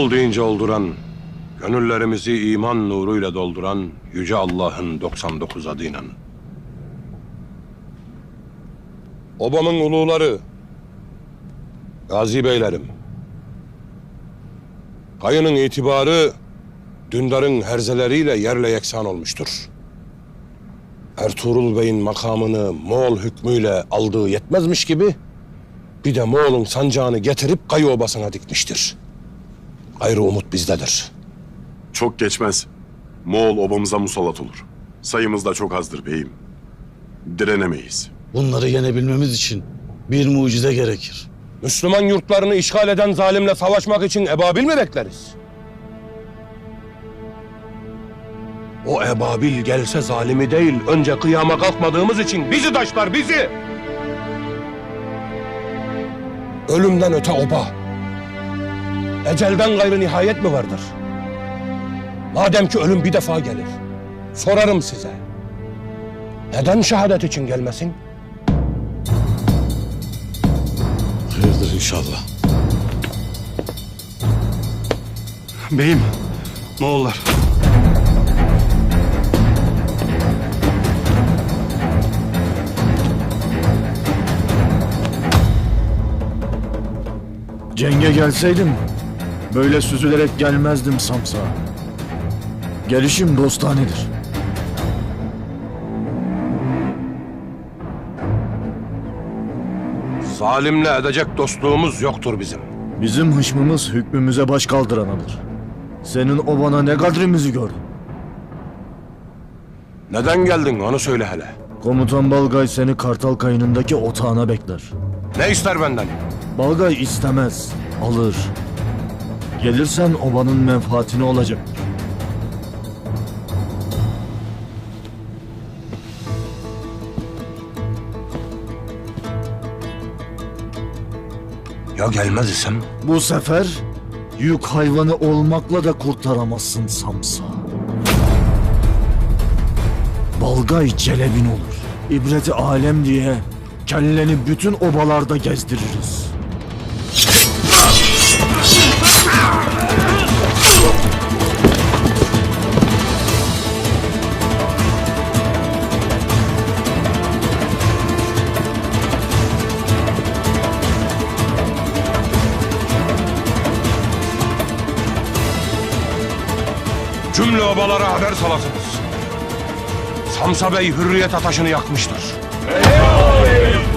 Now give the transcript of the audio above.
Ol olduran, gönüllerimizi iman nuruyla dolduran Yüce Allah'ın 99 adıyla. Obamın uluları, gazi beylerim. Kayının itibarı dündarın herzeleriyle yerle yeksan olmuştur. Ertuğrul Bey'in makamını Moğol hükmüyle aldığı yetmezmiş gibi bir de Moğol'un sancağını getirip Kayı Obası'na dikmiştir. Ayrı umut bizdedir. Çok geçmez. Moğol obamıza musallat olur. Sayımız da çok azdır beyim. Direnemeyiz. Bunları yenebilmemiz için bir mucize gerekir. Müslüman yurtlarını işgal eden zalimle savaşmak için ebabil mi bekleriz? O ebabil gelse zalimi değil, önce kıyama kalkmadığımız için bizi taşlar, bizi! Ölümden öte oba. Ecelden gayrı nihayet mi vardır? Madem ki ölüm bir defa gelir, sorarım size. Neden şehadet için gelmesin? Hayırdır inşallah. Beyim, Moğollar. Cenge gelseydim böyle süzülerek gelmezdim Samsa. Gelişim dostanedir. Zalimle edecek dostluğumuz yoktur bizim. Bizim hışmımız hükmümüze baş kaldıran alır. Senin o bana ne kadrimizi gördün. Neden geldin onu söyle hele. Komutan Balgay seni Kartal kayınındaki otağına bekler. Ne ister benden? Balgay istemez, alır. Gelirsen obanın menfaatine olacak. Ya gelmez isem? Bu sefer yük hayvanı olmakla da kurtaramazsın Samsa. Balgay celebin olur. İbreti alem diye kelleni bütün obalarda gezdiririz. Cümle obalara haber salasınız. Samsa Bey hürriyet ateşini yakmıştır. Eyvallah.